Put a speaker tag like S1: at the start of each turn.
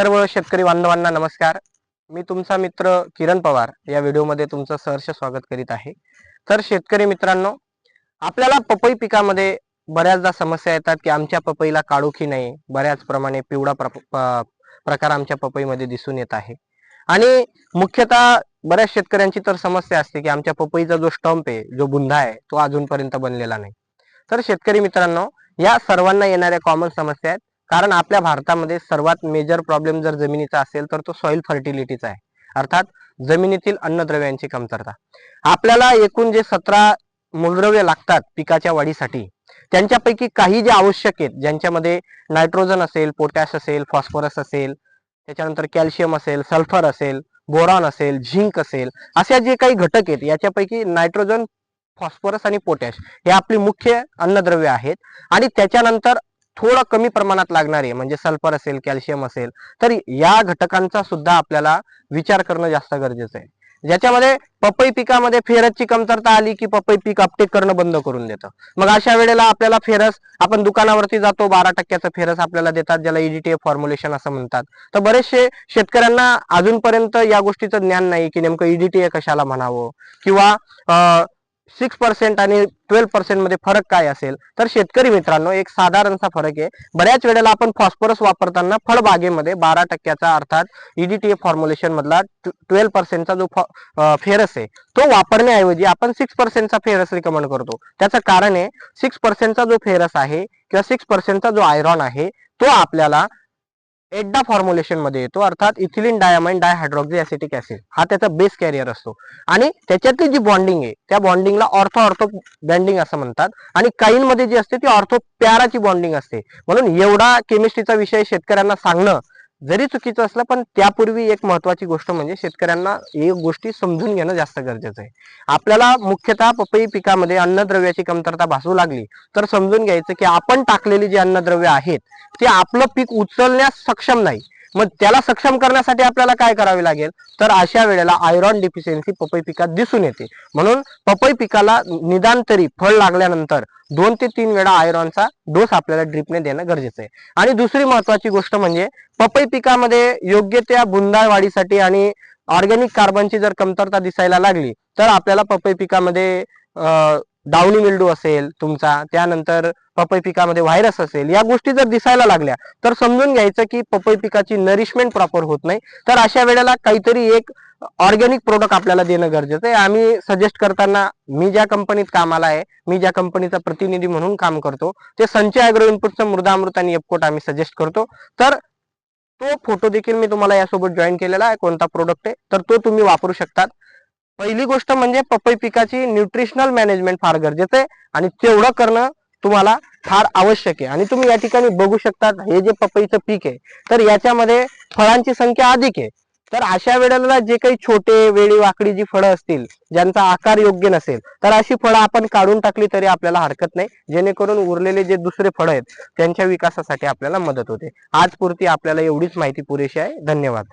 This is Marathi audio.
S1: सर्व शेतकरी बांधवांना नमस्कार. मी तुमचा मित्र किरण पवार. या व्हिडिओमध्ये तुमचं सहर्ष स्वागत करीत आहे. तर शेतकरी मित्रांनो आपल्याला पपई पिकामध्ये बऱ्याचदा समस्या येतात की आमच्या पपईला काळोखी नाही. बऱ्याच प्रमाणे पिवळा प्र- प्रकार आमच्या पपईमध्ये दिसून येत आहे. आणि मुख्यतः बऱ्याच शेतकऱ्यांची तर समस्या असते की आमच्या पपईचा जो स्टंप आहे जो बुंधा आहे तो अजूनपर्यंत बनलेला नाही. तर शेतकरी मित्रांनो या सर्वांना येणाऱ्या कॉमन समस्या आहेत. कारण आपल्या भारतामध्ये सर्वात मेजर प्रॉब्लेम जर जमिनीचा असेल तर तो सॉइल फर्टिलिटीचा आहे. अर्थात जमिनीतील अन्नद्रव्यांची कमतरता. आपल्याला एकूण जे सतरा मूलद्रव्य लागतात पिकाच्या वाढीसाठी त्यांच्यापैकी काही जे आवश्यक आहेत ज्यांच्यामध्ये नायट्रोजन असेल पोटॅश असेल फॉस्फरस असेल त्याच्यानंतर कॅल्शियम असेल सल्फर असेल बोरॉन असेल झिंक असेल अशा जे काही घटक आहेत याच्यापैकी नायट्रोजन फॉस्फरस आणि पोटॅश हे आपली मुख्य अन्नद्रव्य आहेत. आणि त्याच्यानंतर थोडं कमी प्रमाणात लागणार आहे. म्हणजे सल्फर असेल कॅल्शियम असेल तर या घटकांचा सुद्धा आपल्याला विचार करणं जास्त गरजेचं आहे. ज्याच्यामध्ये पपई पिकामध्ये फेरसची कमतरता आली की पपई पीक अपटेक करणं बंद करून देतं. मग अशा वेळेला आपल्याला फेरस आपण दुकानावरती जातो बारा टक्क्याचं फेरस आपल्याला देतात ज्याला ईडीटीए फॉर्म्युलेशन असं म्हणतात. तर बरेचसे शेतकऱ्यांना अजूनपर्यंत या गोष्टीचं ज्ञान नाही की नेमकं ईडीटीए कशाला म्हणावं? किंवा सिक्स पर्सेंट आणि ट्वेल्व पर्सेंटमध्ये फरक काय असेल? तर शेतकरी मित्रांनो एक साधारणसा फरक आहे. बऱ्याच वेळेला आपण फॉस्फरस वापरताना फळबागेमध्ये बारा टक्क्याचा अर्थात ईडीटीए फॉर्म्युलेशन मधला ट्वेल्व पर्सेंटचा जो फेरस आहे तो वापरण्याऐवजी आपण सिक्स पर्सेंटचा फेरस रिकमेंड करतो. त्याचं कारण आहे सिक्स पर्सेंटचा जो फेरस आहे किंवा सिक्स पर्सेंटचा जो आयरॉन आहे तो आपल्याला एड्डा फॉर्म्युलेशनमध्ये येतो. अर्थात ethylene diamond dihydroxy acetic acid हा त्याचा बेस कॅरियर असतो. आणि त्याच्यातली जी बॉन्डिंग आहे त्या बॉन्डिंगला ऑर्थो ऑर्थो बँडिंग असं म्हणतात. आणि काहींमध्ये जी असते ती ऑर्थो प्याराची बॉन्डिंग असते. म्हणून एवढा केमिस्ट्रीचा विषय शेतकऱ्यांना सांगणं जरी चुकीचं असलं पण त्यापूर्वी एक महत्वाची गोष्ट म्हणजे शेतकऱ्यांना एक गोष्टी समजून घेणं जास्त गरजेचं आहे. आपल्याला मुख्यतः पपई पिकामध्ये अन्नद्रव्याची कमतरता भासू लागली तर समजून घ्यायचं की आपण टाकलेली जी अन्नद्रव्य आहेत ते आपलं पीक उचलण्यास सक्षम नाही. मग त्याला सक्षम करण्यासाठी आपल्याला काय करावे लागेल? तर अशा वेळेला आयरॉन डिफिशियन्सी पपई पिकात दिसून येते. म्हणून पपई पिकाला निदान तरी फळ लागल्यानंतर दोन ते तीन वेळा आयरॉनचा डोस आपल्याला ड्रिपने देणं गरजेचं आहे. आणि दुसरी महत्वाची गोष्ट म्हणजे पपई पिकामध्ये योग्य त्या बुंदाळ वाढीसाठी आणि ऑर्गॅनिक कार्बनची जर कमतरता दिसायला लागली तर आपल्याला पपई पिकामध्ये डाउनी मिल्डू असेल तुमचा त्यानंतर पपई पिकामध्ये व्हायरस असेल या गोष्टी जर दिसायला लागल्या तर समजून घ्यायचं की पपई पिकाची नरिशमेंट प्रॉपर होत नाही. तर अशा वेळेला काहीतरी एक ऑर्गॅनिक प्रोडक्ट आपल्याला देणं गरजेचं आहे. आम्ही सजेस्ट करताना मी ज्या कंपनीत कामाला आहे मी ज्या कंपनीचा प्रतिनिधी म्हणून काम करतो ते संचय अॅग्रो इनपुटचं मृदामृत आणि एपकोट आम्ही सजेस्ट करतो. तर तो फोटो देखील मी तुम्हाला यासोबत जॉईन केलेला आहे कोणता प्रोडक्ट आहे तर तो तुम्ही वापरू शकतात. पहिली गोष्ट म्हणजे पपई पिकाची न्यूट्रिशनल मॅनेजमेंट फार गरजेचं आहे. आणि तेवढं करणं तुम्हाला फार आवश्यक आहे. आणि तुम्ही या ठिकाणी बघू शकता हे जे पपईचं पीक आहे तर याच्यामध्ये फळांची संख्या अधिक आहे. तर अशा वेळेला जे काही छोटे वेळी वाकडी जी फळं असतील ज्यांचा आकार योग्य नसेल तर अशी फळं आपण काढून टाकली तरी आपल्याला हरकत नाही. जेणेकरून उरलेले जे दुसरे फळं आहेत त्यांच्या विकासासाठी आपल्याला मदत होते. आज पुरती आपल्याला एवढीच माहिती पुरेशी आहे. धन्यवाद.